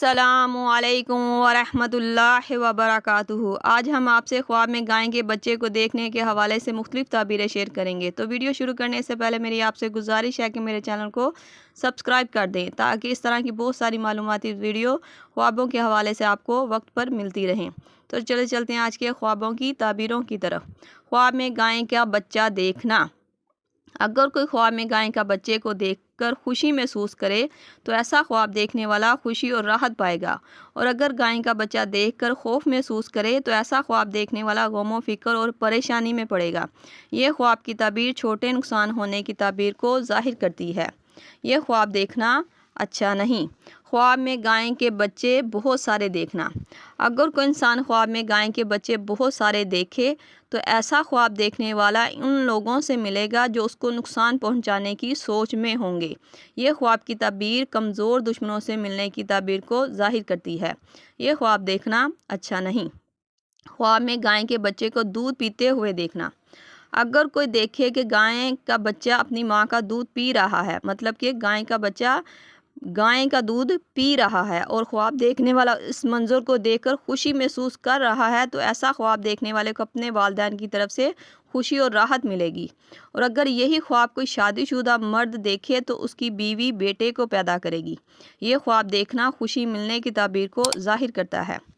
السلام علیکم ورحمۃ اللہ وبرکاتہ۔ آج ہم آپ سے خواب میں گائیں کے بچے کو دیکھنے کے حوالے سے مختلف تعبیریں شیئر کریں گے۔ تو ویڈیو شروع کرنے سے پہلے میری آپ سے گزارش ہے کہ میرے چینل کو سبسکرائب کر دیں تاکہ اس طرح کی بہت ساری معلوماتی ویڈیو خوابوں کے حوالے سے آپ کو وقت پر ملتی رہیں۔ تو چلے چلتے ہیں آج کے خوابوں کی تعبیروں کی طرف۔ خواب میں گائیں کا بچہ دیکھنا۔ اگر کوئی خواب میں گائیں کا بچے کو دیکھ کر خوشی محسوس کرے تو ایسا خواب دیکھنے والا خوشی اور راحت پائے گا۔ اور اگر گائیں کا بچہ دیکھ کر خوف محسوس کرے تو ایسا خواب دیکھنے والا غم و فکر اور پریشانی میں پڑے گا۔ یہ خواب کی تعبیر چھوٹے نقصان ہونے کی تعبیر کو ظاہر کرتی ہے۔ یہ خواب دیکھنا اچھا نہیں۔ خواب میں گائیں کے بچے بہت سارے دیکھنا۔ اگر کوئی انسان خواب میں گائیں کے بچے بہت سارے دیکھے، تو ایسا خواب دیکھنے والا ان لوگوں سے ملے گا جو اس کو نقصان پہنچانے کی سوچ میں ہوں گے۔ یہ خواب کی تعبیر کمزور دشمنوں سے ملنے کی تعبیر کو ظاہر کرتی ہے۔ یہ خواب دیکھنا اچھا نہیں۔ خواب میں گائیں کے بچے کو دودھ پیتے ہوئے دیکھنا۔ اگر کوئی دیکھے کہ گائیں کا بچہ اپنی ماں کا دودھ پی رہا ہے مطلب کہ گائیں کا بچہ گائیں کا دودھ پی رہا ہے اور خواب دیکھنے والا اس منظر کو دیکھ کر خوشی محسوس کر رہا ہے، تو ایسا خواب دیکھنے والے کو اپنے والدین کی طرف سے خوشی اور راحت ملے گی۔ اور اگر یہی خواب کوئی شادی شدہ مرد دیکھے تو اس کی بیوی بیٹے کو پیدا کرے گی۔ یہ خواب دیکھنا خوشی ملنے کی تعبیر کو ظاہر کرتا ہے۔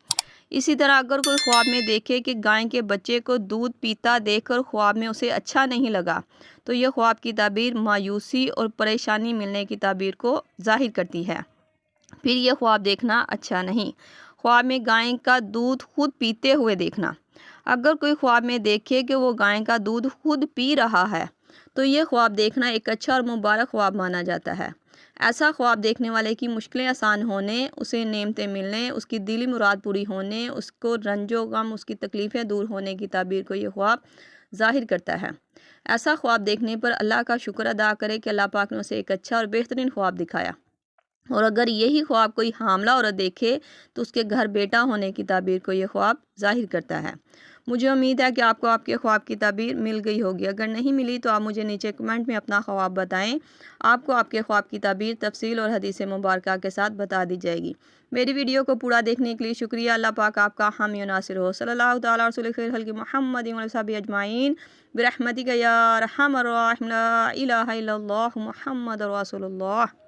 اسی طرح اگر کوئی خواب میں دیکھے کہ گائیں کے بچے کو دودھ پیتا دیکھ کر خواب میں اسے اچھا نہیں لگا، تو یہ خواب کی تعبیر مایوسی اور پریشانی ملنے کی تعبیر کو ظاہر کرتی ہے۔ پھر یہ خواب دیکھنا اچھا نہیں، خواب میں گائیں کا دودھ خود پیتے ہوئے دیکھنا۔ اگر کوئی خواب میں دیکھے کہ وہ گائیں کا دودھ خود پی رہا ہے، تو یہ خواب دیکھنا ایک اچھا اور مبارک خواب مانا جاتا ہے۔ ایسا خواب دیکھنے والے کی مشکلیں آسان ہونے، اسے نعمتیں ملنے، اس کی دلی مراد پوری ہونے، اس کو رنج و غم، اس کی تکلیفیں دور ہونے کی تعبیر کو یہ خواب ظاہر کرتا ہے۔ ایسا خواب دیکھنے پر اللہ کا شکر ادا کرے کہ اللہ پاک نے اسے ایک اچھا اور بہترین خواب دکھایا۔ اور اگر یہی خواب کوئی حاملہ عورت دیکھے تو اس کے گھر بیٹا ہونے کی تعبیر کو یہ خواب ظاہر کرتا ہے۔ مجھے امید ہے کہ آپ کو آپ کے خواب کی تعبیر مل گئی ہوگی۔ اگر نہیں ملی تو آپ مجھے نیچے کمنٹ میں اپنا خواب بتائیں۔ آپ کو آپ کے خواب کی تعبیر تفصیل اور حدیث مبارکہ کے ساتھ بتا دی جائے گی۔ میری ویڈیو کو پورا دیکھنے کے لیے شکریہ۔ اللہ پاک آپ کا حامی و ناصر ہو۔ صلی اللہ تعالیٰ رسول خیر حلقی محمد صحابی اجمعین۔ برحمتی کا یا رحم الرحم لا الہ الا اللہ محمد رسول اللہ۔